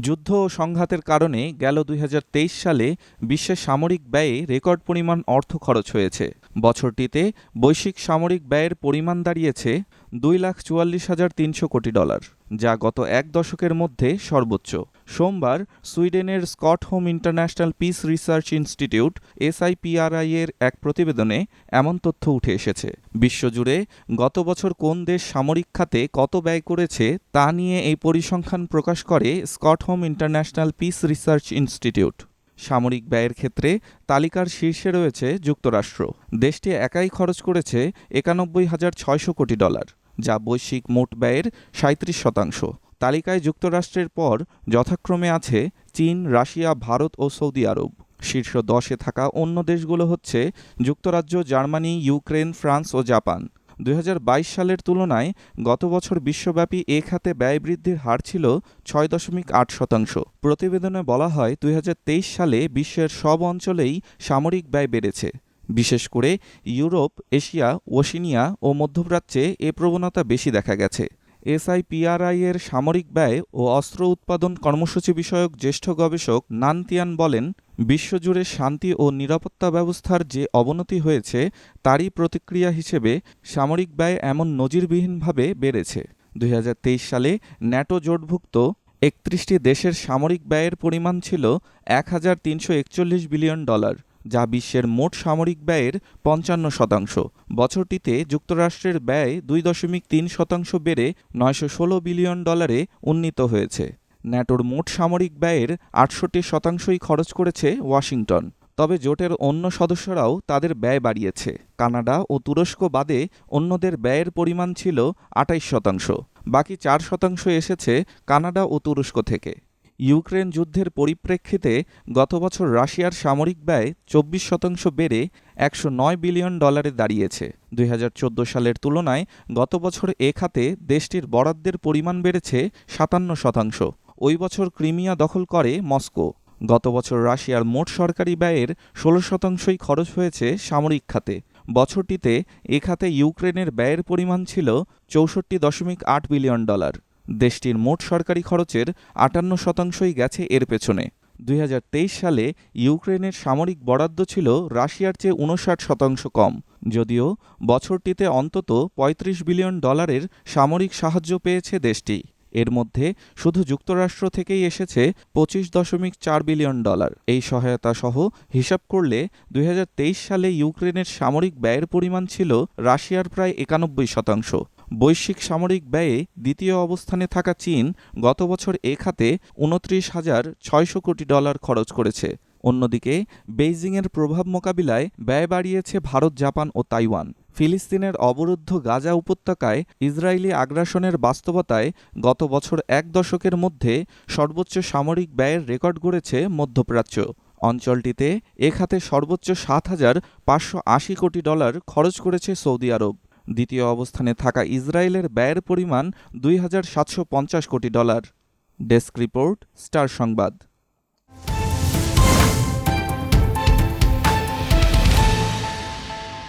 যুদ্ধ ও সংঘাতের কারণে গেল দুই হাজার তেইশ সালে বিশ্বের সামরিক ব্যয়ে রেকর্ড পরিমাণ অর্থ খরচ হয়েছে। বছরটিতে বৈশ্বিক সামরিক ব্যয়ের পরিমাণ দাঁড়িয়েছে দুই লাখ চুয়াল্লিশ হাজার তিনশো কোটি ডলার। যা গত এক দশকের মধ্যে সর্বোচ্চ। সোমবার সুইডেনের Stockholm international peace research institute SIPRI এর এক প্রতিবেদনে এমন তথ্য উঠে এসেছে। বিশ্বজুড়ে গত বছর কোন দেশ সামরিক খাতে কত ব্যয় করেছে তা নিয়ে এই পরিসংখ্যান প্রকাশ করে Stockholm international peace research institute. সামরিক ব্যয়ের ক্ষেত্রে তালিকার শীর্ষে রয়েছে যুক্তরাষ্ট্র। দেশটি একাই খরচ করেছে একানব্বই হাজার ছয়শো কোটি ডলার। যা বৈশ্বিক মোট ব্যয়ের সাঁত্রিশ শতাংশ। তালিকায় যুক্তরাষ্ট্রের পর যথাক্রমে আছে চীন, রাশিয়া, ভারত ও সৌদি আরব। শীর্ষ দশে থাকা অন্য দেশগুলো হচ্ছে যুক্তরাজ্য, জার্মানি, ইউক্রেন, ফ্রান্স ও জাপান। দুই হাজার বাইশ সালের তুলনায় গত বছর বিশ্বব্যাপী এ খাতে ব্যয় বৃদ্ধির হার ছিল ছয় দশমিক আট শতাংশ। প্রতিবেদনে বলা হয়, দুই হাজার তেইশ সালে বিশ্বের সব অঞ্চলেই সামরিক ব্যয় বেড়েছে। বিশেষ করে ইউরোপ, এশিয়া, ওশিনিয়া ও মধ্যপ্রাচ্যে এ প্রবণতা বেশি দেখা গেছে। এসআইপিআরআই এর সামরিক ব্যয় ও অস্ত্র উৎপাদন কর্মসূচি বিষয়ক জ্যেষ্ঠ গবেষক নানতিয়ান বলেন, বিশ্বজুড়ে শান্তি ও নিরাপত্তা ব্যবস্থার যে অবনতি হয়েছে, তারই প্রতিক্রিয়া হিসেবে সামরিক ব্যয় এমন নজিরবিহীনভাবে বেড়েছে। দুই হাজার তেইশ সালে ন্যাটো জোটভুক্ত একত্রিশটি দেশের সামরিক ব্যয়ের পরিমাণ ছিল এক হাজার তিনশো একচল্লিশ বিলিয়ন ডলার। যা বিশ্বের মোট সামরিক ব্যয়ের পঞ্চান্ন শতাংশ। বছরটিতে যুক্তরাষ্ট্রের ব্যয় দুই দশমিক তিন শতাংশ বেড়ে নয়শো ষোলো বিলিয়ন ডলারে উন্নীত হয়েছে। ন্যাটোর মোট সামরিক ব্যয়ের আটষট্টি শতাংশই খরচ করেছে ওয়াশিংটন। তবে জোটের অন্য সদস্যরাও তাদের ব্যয় বাড়িয়েছে। কানাডা ও তুরস্ক বাদে অন্যদের ব্যয়ের পরিমাণ ছিল আটাইশ শতাংশ। বাকি চার শতাংশ এসেছে কানাডা ও তুরস্ক থেকে। ইউক্রেন যুদ্ধের পরিপ্রেক্ষিতে গত বছর রাশিয়ার সামরিক ব্যয় চব্বিশ শতাংশ বেড়ে একশো নয় বিলিয়ন ডলারে দাঁড়িয়েছে। দুই হাজার চোদ্দ সালের তুলনায় গত বছর এ খাতে দেশটির বরাদ্দের পরিমাণ বেড়েছে সাতান্ন শতাংশ। ওই বছর ক্রিমিয়া দখল করে মস্কো। গত বছর রাশিয়ার মোট সরকারি ব্যয়ের ষোলো শতাংশই খরচ হয়েছে সামরিক খাতে। বছরটিতে এ খাতে ইউক্রেনের ব্যয়ের পরিমাণ ছিল চৌষট্টি দশমিক আট বিলিয়ন ডলার। দেশটির মোট সরকারি খরচের আটান্ন শতাংশই গেছে এর পেছনে। দুই হাজার তেইশ সালে ইউক্রেনের সামরিক বরাদ্দ ছিল রাশিয়ার চেয়ে উনষাট শতাংশ কম। যদিও বছরটিতে অন্তত ৩৫ বিলিয়ন ডলারের সামরিক সাহায্য পেয়েছে দেশটি। এর মধ্যে শুধু যুক্তরাষ্ট্র থেকেই এসেছে পঁচিশ দশমিক চার বিলিয়ন ডলার। এই সহায়তা সহ হিসাব করলে দুই হাজার তেইশ সালে ইউক্রেনের সামরিক ব্যয়ের পরিমাণ ছিল রাশিয়ার প্রায় একানব্বই শতাংশ। বৈশ্বিক সামরিক ব্যয়ে দ্বিতীয় অবস্থানে থাকা চীন গত বছর এ খাতে উনত্রিশ হাজার ছয়শো কোটি ডলার খরচ করেছে। অন্যদিকে, বেইজিংয়ের প্রভাব মোকাবিলায় ব্যয় বাড়িয়েছে ভারত, জাপান ও তাইওয়ান। ফিলিস্তিনের অবরুদ্ধ গাজা উপত্যকায় ইসরায়েলি আগ্রাসনের বাস্তবতায় গত বছর এক দশকের মধ্যে সর্বোচ্চ সামরিক ব্যয়ের রেকর্ড গড়েছে মধ্যপ্রাচ্য। অঞ্চলটিতে এ খাতে সর্বোচ্চ সাত হাজার পাঁচশো আশি কোটি ডলার খরচ করেছে সৌদি আরব। দ্বিতীয় অবস্থানে থাকা ইসরায়েলের ব্যয়ের পরিমাণ দুই হাজার সাতশো পঞ্চাশ কোটি ডলার। ডেস্ক রিপোর্ট, স্টার সংবাদ।